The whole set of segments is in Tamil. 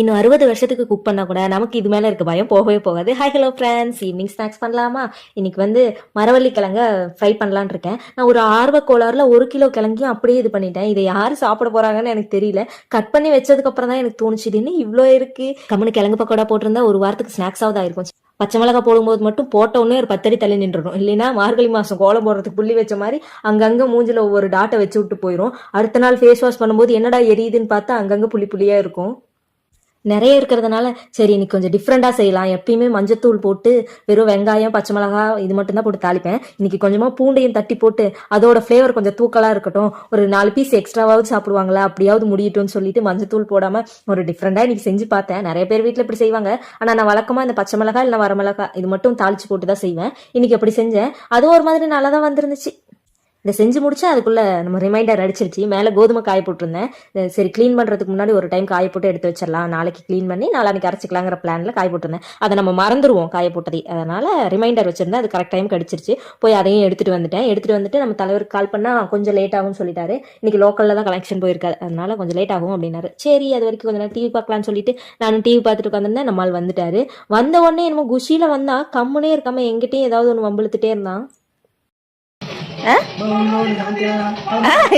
இன்னும் அறுபது வருஷத்துக்கு குக் பண்ணால் கூட நமக்கு இது மேலே இருக்க பயம் போகவே போகாது. Hi hello friends evening snacks பண்ணலாமா? இன்னைக்கு வந்து மரவள்ளி கிழங்க ஃப்ரை பண்ணலான்னு இருக்கேன். நான் ஒரு ஆர்வ கோளாறுல ஒரு கிலோ கிழங்கையும் அப்படியே இது பண்ணிட்டேன். இதை யார் சாப்பிட போறாங்கன்னு எனக்கு தெரியல. கட் பண்ணி வச்சதுக்கு அப்புறம் தான் எனக்கு தோணுச்சு. இது இவ்வளோ இருக்கு? கம்மனு கிழங்கு பக்கோடா போட்டிருந்தா ஒரு வாரத்துக்கு ஸ்நாக்ஸாவது ஆயிருக்கும். பச்சை மிளகா போடும்போது மட்டும் போட்டோன்னே ஒரு பத்தடி தள்ளி நின்றுடும். இல்லைன்னா மார்கழி மாசம் கோலம் போடுறதுக்கு புள்ளி வச்ச மாதிரி அங்கங்க மூஞ்சில ஒவ்வொரு டாட்டை வச்சு விட்டு போயிடும் அடுத்த நாள் ஃபேஸ் வாஷ் பண்ணும்போது என்னடா எரியுதுன்னு பார்த்தா அங்கங்க புள்ளி புள்ளியா இருக்கும். நிறைய இருக்கிறதுனால சரி இன்னைக்கு கொஞ்சம் டிஃப்ரெண்டாக செய்யலாம். எப்பயுமே மஞ்சத்தூள் போட்டு வெறும் வெங்காயம் பச்சை மிளகா இது மட்டும் தான் போட்டு தாளிப்பேன். இன்னைக்கு கொஞ்சமாக பூண்டையும் தட்டி போட்டு அதோட ஃப்ளேவர் கொஞ்சம் தூக்கலாக இருக்கட்டும். ஒரு நாலு பீஸ் எக்ஸ்ட்ராவாவது சாப்பிடுவாங்களா? அப்படியாவது முடியட்டும்னு சொல்லிட்டு மஞ்சத்தூள் போடாமல் ஒரு டிஃப்ரெண்டாக இன்னைக்கு செஞ்சு பார்த்தேன். நிறைய பேர் வீட்டில் இப்படி செய்வாங்க. ஆனால் நான் வழக்கமாக இந்த பச்சை மிளகா இல்லை வரமிளகா இது மட்டும் தாளிச்சு போட்டு தான் செய்வேன். இன்னைக்கு அப்படி செஞ்சேன். அது ஒரு மாதிரி நல்லா தான் வந்துருந்துச்சு. இதை செஞ்சு முடிச்சா அதுக்குள்ளே நம்ம ரிமைண்டர் அடிச்சிருச்சு. மேலே கோதுமை காய போட்டிருந்தேன். சரி க்ளீன் பண்ணுறதுக்கு முன்னாடி ஒரு டைம் காய போட்டு எடுத்து வச்சிடலாம். நாளைக்கு க்ளீன் பண்ணி நாளைக்கு அரைச்சிக்கலாங்கிற பிளானில் காய போட்டிருந்தேன். அதை நம்ம மறந்துடுவோம் காய போட்டதை. அதனால் ரிமைண்டர் வச்சுருந்தேன். அது கரெக்ட் டைம் அடிச்சிருச்சு போய் அதையும் எடுத்துகிட்டு வந்துட்டேன். எடுத்துட்டு வந்துட்டு நம்ம தலைவருக்கு கால் பண்ணால் கொஞ்சம் லேட் ஆகும்னு சொல்லிட்டாரு. இன்னைக்கு லோக்கலில் தான் கலெக்ஷன் போயிருக்காரு. அதனால கொஞ்சம் லேட் ஆகும் அப்படின்னாரு. சரி அது வரைக்கும் கொஞ்சம் நேரம் டிவி பார்க்கலாம்னு சொல்லிட்டு நானும் டிவி பார்த்துட்டு உட்காந்துருந்தேன் நம்மால் வந்துட்டாரு. வந்த உடனே என்னமோ குஷியில் வந்தால் கம்முனே இருக்காமல் எங்கிட்டயும் ஏதாவது ஒன்று வம்பிழுத்துட்டே இருந்தான்.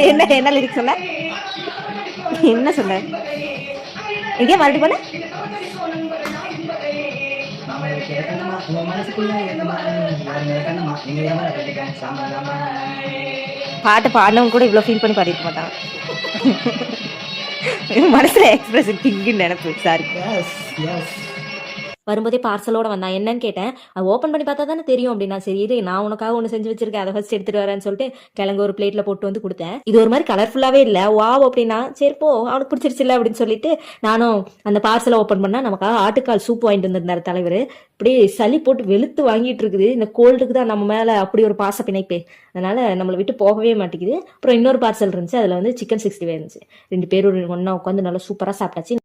என்ன என்ன லிரிக்ஸ் சொல்ல என்ன சொல்ல எங்கே மறுபடி போல பாட்டு பாடினவங்க கூட இவ்வளோ ஃபீல் பண்ணி பாடிருக்க மாட்டான் மனசுல எக்ஸ்பிரஷன் கிங்குன்னு நினைப்பு சாரி வரும்போதே பார்சலோட வந்தான் என்னன்னு கேட்டேன். அது ஓப்பன் பண்ணி பார்த்தா தானே தெரியும் அப்படின்னா. சரி இது நான் உனக்காக ஒன்று செஞ்சு வச்சிருக்கேன். அதை ஃபர்ஸ்ட் எடுத்துட்டு வரேன்னு சொல்லிட்டு கிழங்கு ஒரு பிளேட்ல போட்டு வந்து கொடுத்தேன். இது ஒரு மாதிரி கலர்ஃபுல்லாவே இல்லை. வாவ் அப்படின்னா சரி போ அவனுக்கு பிடிச்சிருச்சுல அப்படின்னு சொல்லிட்டு நானும் அந்த பார்சலை ஓப்பன் பண்ணா நமக்காக ஆட்டுக்கால் சூப் வாங்கிட்டு வந்திருந்தார் தலைவர். அப்படியே சளி போட்டு வெளுத்து வாங்கிட்டு இருக்குது. இந்த கோல்டுக்கு தான் நம்ம மேல அப்படி ஒரு பாச பிணைப்பு. அதனால நம்மளை விட்டு போகவே மாட்டேங்குது. அப்புறம் இன்னொரு பார்சல் இருந்துச்சு. அதுல வந்து சிக்கன் சிக்ஸ்டி ஃபைவ் இருந்துச்சு. ரெண்டு பேரும் ஒன்னா உட்காந்து நல்லா சூப்பரா சாப்பிட்டாச்சு.